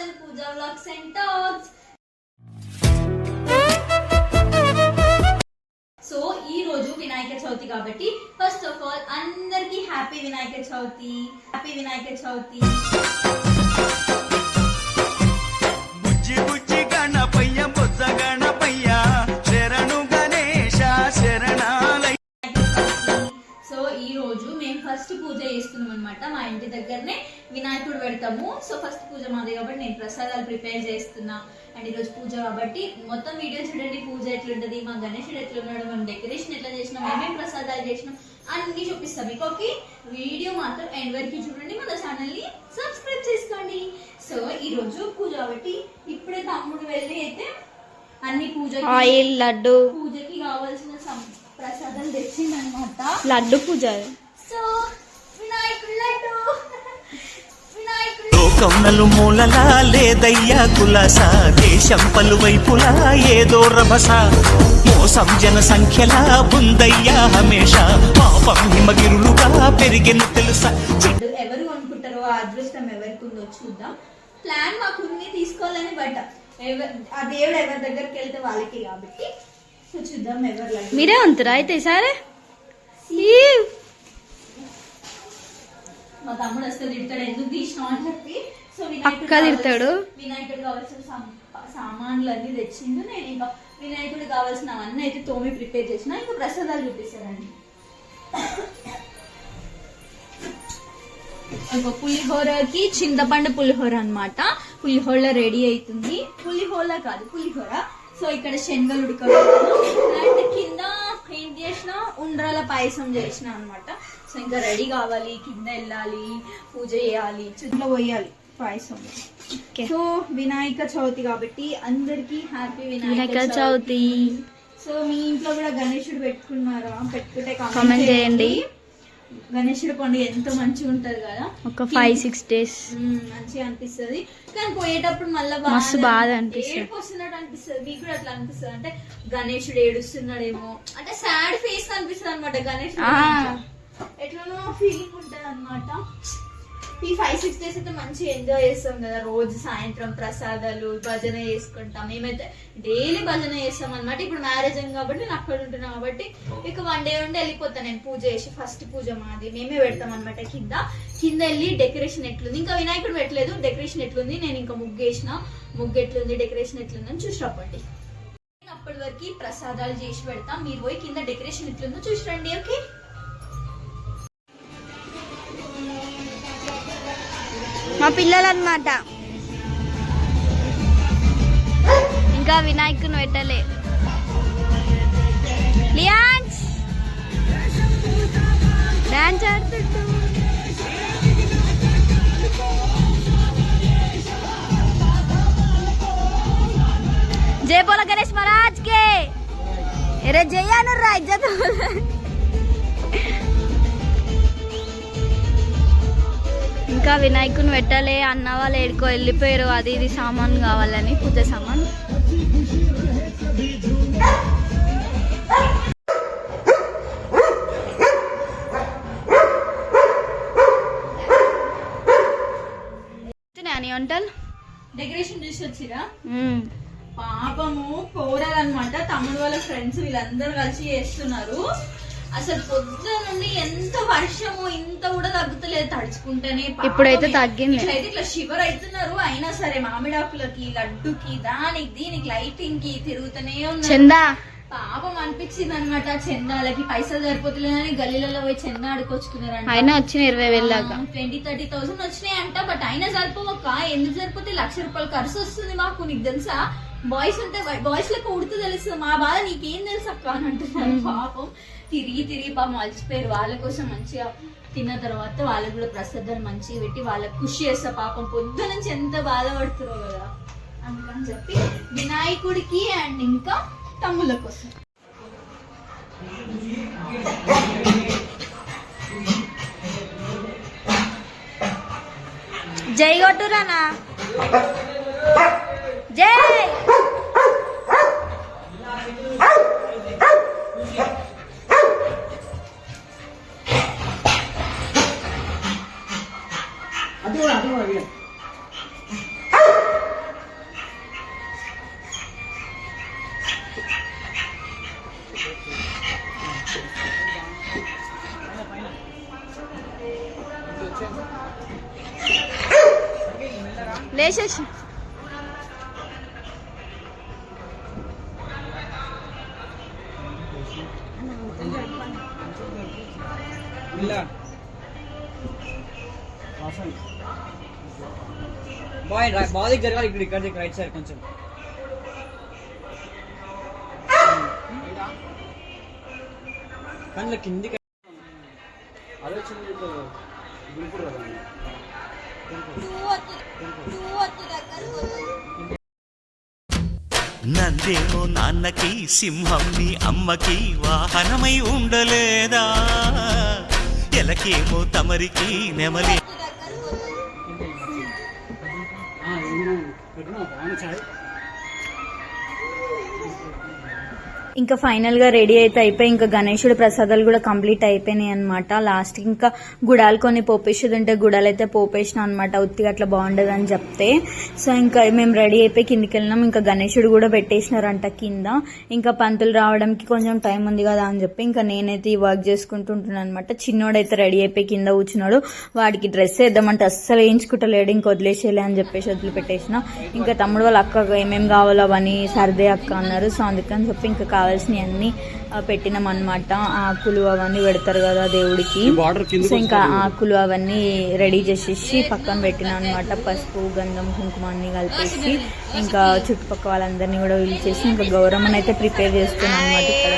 Channel Pooja vlogs and talks so ఈ రోజు వినాయక చవితి కాబట్టి ఫస్ట్ ఆఫ్ ఆల్ అందరికి హ్యాపీ వినాయక చవితి. హ్యాపీ వినాయక చవితి. బుజ్జి బుజ్జి గణపయ్య బుజ్జ గణపయ్య శరణు గణేశ శరణాలయ. సో ఈ రోజు మేము ఫస్ట్ పూజ చేస్తున్నాం అనమాట మా ఇంటి దగ్గరనే. వినాయకుడు పెడతాము. సో ఫస్ట్ పూజ మాది కాబట్టి నేను ప్రసాదాలు ప్రిపేర్ చేస్తున్నా. అండ్ ఈ రోజు పూజ కాబట్టి మొత్తం వీడియో చూడండి. పూజ ఎట్లుంటది మా గణేశుడు ఎట్లున్నాడు మేము డెకరేషన్ ఎట్లా చేసినాం ఏమేమి ప్రసాదాలు చేసినాం అన్ని చూపిస్తాం మీకు ఓకే? వీడియో మాత్రం ఎండ్ వరకు చూడండి. మన ఛానల్ని సబ్స్క్రైబ్ చేసుకోండి. సో ఈ రోజు పూజ కాబట్టి ఇప్పుడే తమ్ముడు వెళ్ళి అయితే అన్ని పూజ ఆయిల్ లడ్డు. పూజకి కావాల్సిన ప్రసాదాలు తెచ్చిందనమాట లడ్డు పూజ. సో వినాయకుడు లడ్డు. లోకం నలుమూలలా లేదయ్యా కులాస. దేశం పలువైపులా ఏదో రభస. మోసం జన సంఖ్యలా ఉందయ్యా హమేష. పాపం హిమగిరులుగా పెరిగిన తెలుసా. ఎవరు అనుకుంటారో ఆ అదృష్టం ఎవరికి ఉందో చూద్దాం. ప్లాన్ మాకు ఉంది తీసుకోవాలని బట్ ఆ దేవుడు ఎవరి దగ్గరికి వెళ్తే వాళ్ళకి కాబట్టి. సో చూద్దాం ఎవరు మీరే ఉంటురా అయితే సరే మా తమ్ముడు వస్తే తిడతాడు ఎందుకు తీసినావు? అని చెప్పి. సో పక్కా తిడతాడు. వినాయకుడు కావాల్సిన సామ్- సామాన్లు అన్ని తెచ్చిండు. నేను ఇంకా వినాయకుడు కావాల్సిన అవన్నీ అయితే తోమి ప్రిపేర్ చేసిన. ఇంకా ప్రసాదాలు చూపిస్తానండి ఒక పులిహోరకి చింతపండు పులిహోర అన్నమాట. పులిహోర రెడీ అవుతుంది. పులిహోర కాదు పులిహోర. సో ఇక్కడ శనగలు ఉడకబెట్టాను. అండ్ కింద ఏం చేసిన ఉండ్రాల పాయసం చేసిన అన్నమాట. సో ఇంకా రెడీ కావాలి కింద వెళ్ళాలి పూజ చేయాలి చుట్టూ పోయాలి పాయసం. సో వినాయక చవితి కాబట్టి అందరికి హ్యాపీ వినాయక చవితి. సో మీ ఇంట్లో కూడా గణేశుడు పెట్టుకున్నారా? పెట్టుకుంటే Comment చేయండి. గణేశుడు పండుగ ఎంత మంచిగా ఉంటది కదా. ఒక ఫైవ్ సిక్స్ డేస్ మంచిగా అనిపిస్తది. కానీ పోయేటప్పుడు మళ్ళీ మస్తు బాధ అనిపిస్తది. వస్తున్నట్టు అనిపిస్తుంది. మీకు కూడా అట్లా అనిపిస్తుంది? అంటే గణేశుడు ఏడుస్తున్నాడేమో. అంటే సాడ్ ఫేస్ కనిపిస్తుంది అనమాట గణేశుడు. ఎట్లనో ఫీలింగ్ ఉంటుంది అనమాట ఈ ఫైవ్ సిక్స్ డేస్ అయితే మంచిగా ఎంజాయ్ చేస్తాం కదా. రోజు సాయంత్రం ప్రసాదాలు భజన చేసుకుంటాం. మేమైతే డైలీ భజన చేస్తాం అనమాట ఇప్పుడు మ్యారేజ్ అయింది కాబట్టి నేను అక్కడ ఉంటున్నాను కాబట్టి ఇక వన్ డే ఉండి వెళ్ళిపోతాను నేను పూజ చేసి ఫస్ట్ పూజ మాది. మేమే పెడతాం అనమాట కింద. కింద వెళ్ళి డెకరేషన్ ఎట్లుంది? ఇంకా వినాయకుడు పెట్టలేదు. డెకరేషన్ ఎట్లుంది? నేను ఇంకా ముగ్గు వేసిన. ముగ్గు ఎట్లుంది? డెకరేషన్ ఎట్లుంది అని చూసి రప్పండి అప్పటి వరకు ప్రసాదాలు చేసి పెడతాం. మీరు పోయి కింద డెకరేషన్ ఎట్లుందో చూసి రండి ఓకే? మా పిల్లలన్నమాట. ఇంకా వినాయకుని పెట్టలే. లియాన్స్! డాన్స్ ఆడుతుంటు జై బోల గణేష్ మహారాజ్ కే ఎరే జయ్యాను రా ఇజ్జత్. ఇంకా వినాయకుని పెట్టలే అన్న వాళ్ళు ఏడుకో వెళ్ళిపోయారు అది ఇది సామాన్ కావాలని పూజ సామాన్. అని వంటలు? డెకరేషన్ చూసి వచ్చిరా. పాపము కోరాలన్నమాట. తమ్ముడు వాళ్ళ ఫ్రెండ్స్ వీళ్ళందరూ కలిసి చేస్తున్నారు. అసలు పొద్దున నుండి ఎంత వర్షము ఇంత కూడా తగ్గుతలేదు తడుచుకుంటేనే పాపం. ఇప్పుడైతే తగ్గింది. ఇట్లయితే ఇట్లా షివర్ అవుతున్నారు అయినా సరే మామిడాకులకి లడ్డుకి దానికి దీనికి లైటింగ్కి తిరుగుతూనే చందా. పాపం అనిపించింది అనమాట చందాలకి. పైసలు సరిపోతలేదని గల్లీలలో పోయి చందా ఆడుకొచ్చుకున్నారంట. అయినా వచ్చిన ఇరవై వెళ్ళాక ట్వంటీ థర్టీ థౌసండ్ వచ్చినాయి అంట బట్ అయినా సరిపోవక్క. ఎందుకు సరిపోతే లక్ష రూపాయలు ఖర్చు వస్తుంది మాకు నీకు తెలుసా? బాయ్స్ ఉంటే బాయ్స్ లెక్క ఉడితే తెలుస్తుంది. మా బాధ నీకేం తెలుసు అక్క అని అంటున్నారు పాపం. తిరిగి తిరిగి పాపం అలసిపోయారు. వాళ్ళ కోసం మంచిగా తిన్న తర్వాత వాళ్ళకి కూడా ప్రసాదాలు మంచిగా పెట్టి వాళ్ళకి ఖుషి చేస్తా పాపం పొద్దు నుంచి ఎంత బాధపడుతురో కదా. అందుకని చెప్పి వినాయకుడికి అండ్ ఇంకా తమ్ముల కోసం. జై కొట్టురానా జై! లేచేసి బాయ్ బాగా జరగాలి ఇక్కడ ఇక్కడ రైట్ సైడ్ కొంచెం. కళ్ళ కిందికి. నందేమో నాన్నకి సింహం నీ అమ్మకి వాహనమై ఉండలేదా? ఎలకేమో తమరికి నెమలి ఇంకా ఫైనల్గా రెడీ అయితే అయిపోయి ఇంకా గణేశుడి ప్రసాదాలు కూడా కంప్లీట్ అయిపోయినాయి అనమాట లాస్ట్ ఇంకా గుడాలు కొన్ని పోపేసేది ఉంటే గుడాలు అయితే పోపేసిన అనమాట ఉత్తిగా అట్లా బాగుండదు అని చెప్తే. సో ఇంకా మేము రెడీ అయిపోయి కిందికి వెళ్ళినాం. ఇంకా గణేశుడు కూడా పెట్టేసినారంట కింద. ఇంకా పంతులు రావడానికి కొంచెం టైం ఉంది కదా అని చెప్పి ఇంకా నేనైతే ఈ వర్క్ చేసుకుంటుంటున్నాను అనమాట చిన్నోడైతే రెడీ అయిపోయి కింద కూర్చున్నాడు. వాడికి డ్రెస్ వేద్దామంటే అస్సలు వేయించుకుంటలేడు ఇంక వదిలేసేలే అని చెప్పేసి వదిలిపెట్టేసిన. ఇంకా తమ్ముడు వాళ్ళ అక్క ఏమేమి కావాలో అవన్నీ సర్దే అక్క అన్నారు. సో అందుకని చెప్పి ఇంకా కావాల్సినవి అన్ని పెట్టినాం అనమాట ఆకులు అవన్నీ పెడతారు కదా దేవుడికి. సో ఇంకా ఆకులు అవన్నీ రెడీ చేసేసి పక్కన పెట్టినా అనమాట పసుపు గంధం కుంకుమ అన్ని కలిపేసి ఇంకా చుట్టుపక్కల వాళ్ళందరినీ కూడా పిలిచేసి ఇంకా గౌరమ్మని అయితే ప్రిపేర్ చేస్తున్నాను అనమాట ఇక్కడ.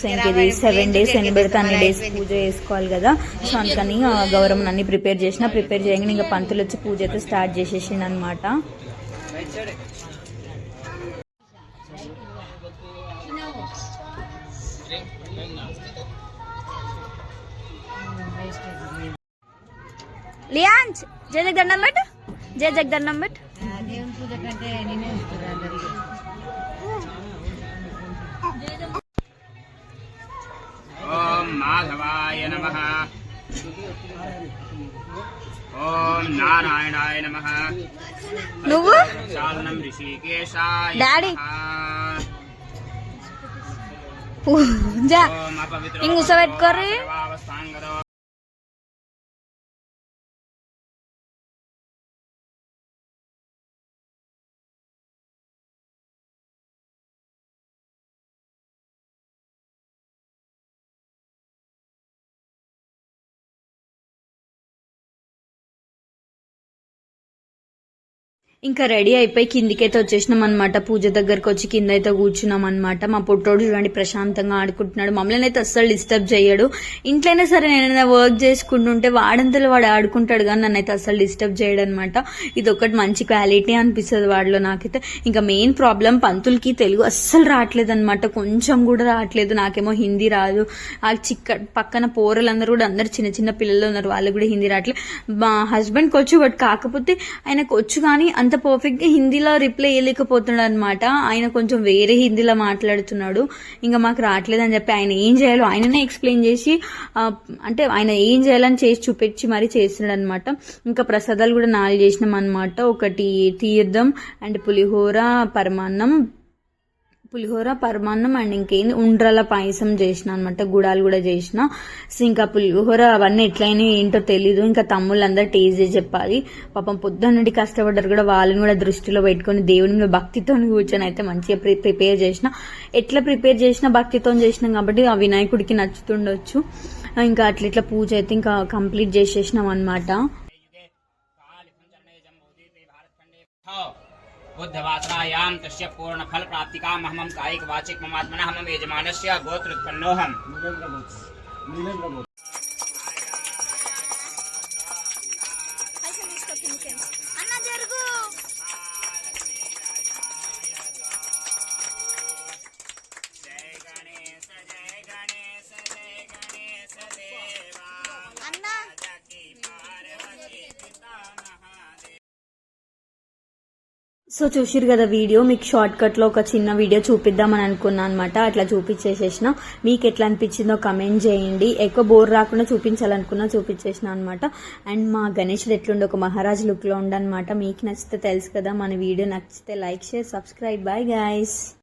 సో ఇంక ఇది సెవెన్ డేస్ ఎన్ని పెడితే అన్ని డేస్ పూజ చేసుకోవాలి కదా. సో అందుకని గౌరమ్మని అన్ని ప్రిపేర్ చేసిన ప్రిపేర్ చేయగానే ఇంకా పంతులు వచ్చి పూజ అయితే స్టార్ట్ చేసేసిండు అనమాట లియాంచ్ జయ జగదండం బట్ జయ జగదండం బట్ ఓం మాధవాయ నమ. ఓం నారాయణాయ నమ. నువ్వు? శారణం ఋషికేశాయ డాడీ. పూజ ఇంకా రెడీ అయిపోయి కిందికైతే వచ్చేసినాం అనమాట పూజ దగ్గరకు వచ్చి కింద అయితే కూర్చున్నాం అనమాట మా పుట్టోడు చూడండి ప్రశాంతంగా ఆడుకుంటున్నాడు. మమ్మల్ని అయితే అస్సలు డిస్టర్బ్ చేయడు. ఇంట్లోనే సరే నేను వర్క్ చేసుకుంటుంటే వాడంతలో వాడు ఆడుకుంటాడు కానీ నన్ను అయితే అస్సలు డిస్టర్బ్ చేయడు అనమాట ఇది ఒకటి మంచి క్వాలిటీ అనిపిస్తుంది వాడిలో నాకైతే. ఇంకా మెయిన్ ప్రాబ్లం పంతులకి తెలుగు అస్సలు రావట్లేదు అనమాట కొంచెం కూడా రావట్లేదు. నాకేమో హిందీ రాదు. ఆ చిక్క పక్కన పోరలందరూ కూడా అందరు చిన్న చిన్న పిల్లలు ఉన్నారు. వాళ్ళు కూడా హిందీ రావట్లేదు మా హస్బెండ్కి వచ్చు బట్ కాకపోతే ఆయనకు వచ్చు కానీ అంత పర్ఫెక్ట్గా హిందీలో రిప్లై ఇవ్వలేకపోతున్నాడు అనమాట ఆయన కొంచెం వేరే హిందీలో మాట్లాడుతున్నాడు. ఇంకా మాకు రావట్లేదు అని చెప్పి ఆయన ఏం చేయాలో ఆయననే ఎక్స్ప్లెయిన్ చేసి అంటే ఆయన ఏం చేయాలని చేసి చూపించి మరీ చేస్తున్నాడు అనమాట ఇంకా ప్రసాదాలు కూడా నాలుగు చేసినాం అనమాట ఒకటి తీర్థం అండ్ పులిహోర పరమాన్నం పులిహోర పరమాన్నం అండ్ ఇంకేంది? ఉండ్రల పాయసం చేసిన అనమాట గుడాలు కూడా చేసిన. సో ఇంకా పులిహోర అవన్నీ ఎట్లయినా ఏంటో తెలీదు. ఇంకా తమ్ముళ్ళందరూ టేస్ట్ చేసి చెప్పాలి. పాపం పొద్దున్నటి కష్టపడ్డారు కూడా వాళ్ళని కూడా దృష్టిలో పెట్టుకొని దేవుని మీద భక్తితో కూర్చొని అయితే మంచిగా ప్రి- ప్రిపేర్ చేసిన. ఎట్లా ప్రిపేర్ చేసినా భక్తితో చేసినాం కాబట్టి ఆ వినాయకుడికి నచ్చుతుండొచ్చు. ఇంకా అట్లా ఇట్లా పూజ అయితే ఇంకా కంప్లీట్ చేసేసినాం అనమాట बुद्धवासनायां तस्य पूर्णफलप्राप्तिकामहमं कायिकवाचिक ममात्मनः मम यजमानस्य गोत्रोत्पन्नोऽहम्। సో చూసిరు కదా వీడియో మీకు షార్ట్ కట్లో ఒక చిన్న వీడియో చూపిద్దామని అనుకున్నాను అనమాట అట్లా చూపించేసేసిన. మీకు ఎట్లా అనిపించిందో కమెంట్ చేయండి. ఎక్కువ బోర్ రాకుండా చూపించాలనుకున్నా చూపించేసిన అనమాట అండ్ మా గణేషుడు ఎట్లుండే? ఒక మహారాజ్ లుక్లో ఉండనమాట మీకు నచ్చితే తెలుసు కదా మన వీడియో నచ్చితే like share subscribe bye guys